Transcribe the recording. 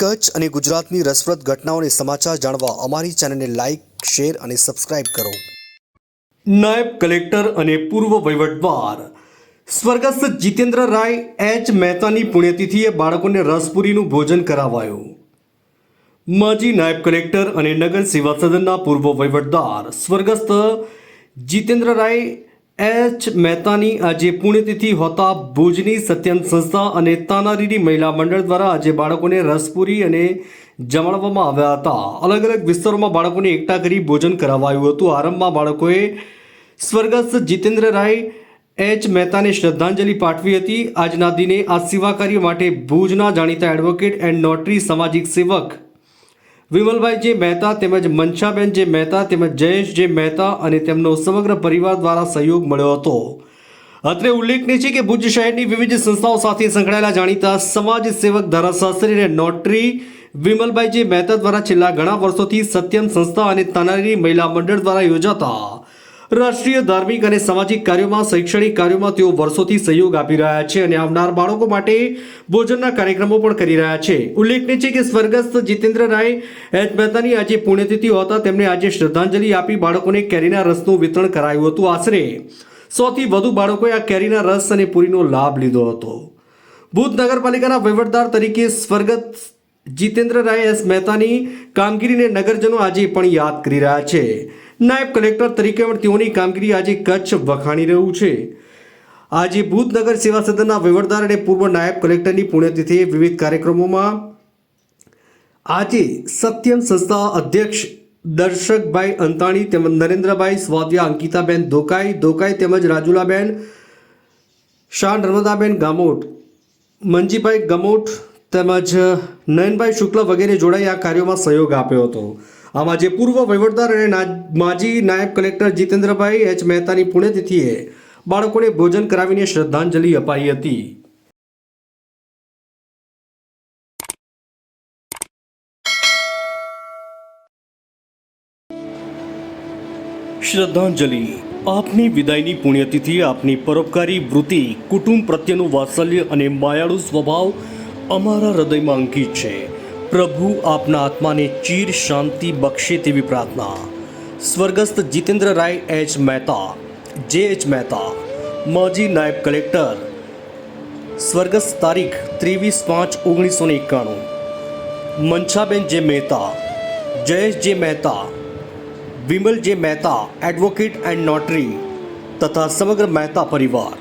કચ્છ અને ગુજરાતની રસપ્રદ ઘટનાઓને સમાચાર જાણવા અમારી ચેનલને લાઇક શેર અને સબસ્ક્રાઇબ કરો. નાયબ કલેક્ટર અને પૂર્વ વહીવટદાર સ્વર્ગસ્થ જીતેન્દ્ર રાય એચ મહેતાની પુણ્યતિથિએ બાળકોને રસપુરીનું ભોજન કરાવાયું. માજી નાયબ કલેક્ટર અને નગર સેવા સદનના પૂર્વ વહીવટદાર સ્વર્ગસ્થ જીતેન્દ્ર રાય એચ મહેતાની આજે પુણ્યતિથિ હોતા ભુજની સત્યન સંસ્થા અને તાનારીની મહિલા મંડળ દ્વારા આજે બાળકોને રસપુરી અને જમાડવામાં આવ્યા હતા. અલગ અલગ વિસ્તારોમાં બાળકોને એકઠા કરી ભોજન કરાવાયું હતું. આરંભમાં બાળકોએ સ્વર્ગસ્થ જીતેન્દ્ર રાય, એચ મહેતાને શ્રદ્ધાંજલિ પાઠવી હતી. આજના દિને આ સેવા કાર્ય માટે ભુજના જાણીતા એડવોકેટ એન્ડ નોટરી સામાજિક સેવક વિમલભાઈ જે મહેતા તેમજ મનશાબેન જે મહેતા તેમજ જયેશ જે મહેતા અને તેમનો સમગ્ર પરિવાર દ્વારા સહયોગ મળ્યો હતો. અત્રે ઉલ્લેખનીય છે કે ભુજ શહેરની વિવિધ સંસ્થાઓ સાથે સંકળાયેલા જાણીતા સમાજ સેવક ધારાશાસ્ત્રી અને નોટરી વિમલભાઈ જે મહેતા દ્વારા છેલ્લા ઘણા વર્ષોથી સત્યમ સંસ્થા અને તાનારી મહિલા મંડળ દ્વારા યોજાતા રાષ્ટ્રીય ધાર્મિક અને સામાજિક કાર્યોમાં, શૈક્ષણિક કાર્યોમાં તેઓ વર્ષોથી સહયોગ આપી રહ્યા છે અને આવનાર બાળકો માટે ભોજનના કાર્યક્રમો પણ કરી રહ્યા છે. ઉલ્લેખનીય છે કે સ્વર્ગસ્થ જીતેન્દ્ર રાય એચ. મહેતાની આજે પુણ્યતિથિ હતા તેમણે આજે શ્રદ્ધાંજલિ આપી બાળકોને કેરીના રસનું વિતરણ કરાયું હતું. આશરે સોથી વધુ બાળકોએ આ કેરીના રસ અને પૂરીનો લાભ લીધો હતો. ભૂત નગરપાલિકાના વહીવટદાર તરીકે સ્વર્ગત જીતેન્દ્ર રાય એસ. મહેતાની કામગીરીને નગરજનો આજે પણ યાદ કરી રહ્યા છે. નાયબ કલેક્ટર તરીકે પણ તેઓની કામગીરી આજે કચ્છ વખાણી રહ્યું છે. આજે ભૂતનગર સેવા સદનના વહીવટદાર અને પૂર્વ નાયબ કલેક્ટરની પુણ્યતિથિએ વિવિધ કાર્યક્રમોમાં આજે સત્યમ સંસ્થા અધ્યક્ષ દર્શકભાઈ અંતાણી તેમજ નરેન્દ્રભાઈ સ્વાદ્યા અંકિતાબેન ધોકાઈ ધોકાઈ તેમજ રાજુલાબેન શાહ નર્મદાબેન ગામોટ, મંજીભાઈ ગમોટ તેમજ નયનભાઈ શુક્લ વગેરે જોડાઈ આ કાર્યોમાં સહયોગ આપ્યો હતો. આમાં જે પૂર્વ વહીવટદાર અને માજી નાયબ કલેક્ટર જીતેન્દ્રભાઈ એચ મહેતાની પુણ્યતિથિએ બાળકોને ભોજન કરાવીને શ્રદ્ધાંજલિ અપાઈ હતી. શ્રદ્ધાંજલિ. આપની વિદાયની પુણ્યતિથિ, આપની પરોપકારી વૃત્તિ, કુટુંબ પ્રત્યેનું વાત્સલ્ય અને માયાળુ સ્વભાવ અમારા હૃદયમાં અંકિત છે. પ્રભુ આપના આત્માને ચીર શાંતિ બક્ષે તેવી પ્રાર્થના. સ્વર્ગસ્થ જીતેન્દ્ર રાય એચ મહેતા, જે એચ મહેતા, માજી નાયબ કલેક્ટર, સ્વર્ગસ્થ તારીખ ત્રેવીસ પાંચ ઓગણીસો ને એકાણું મનછાબેન જે મહેતા, જયેશ જે મહેતા, વિમલ જે મહેતા, એડવોકેટ એન્ડ નોટરી, તથા સમગ્ર મહેતા પરિવાર.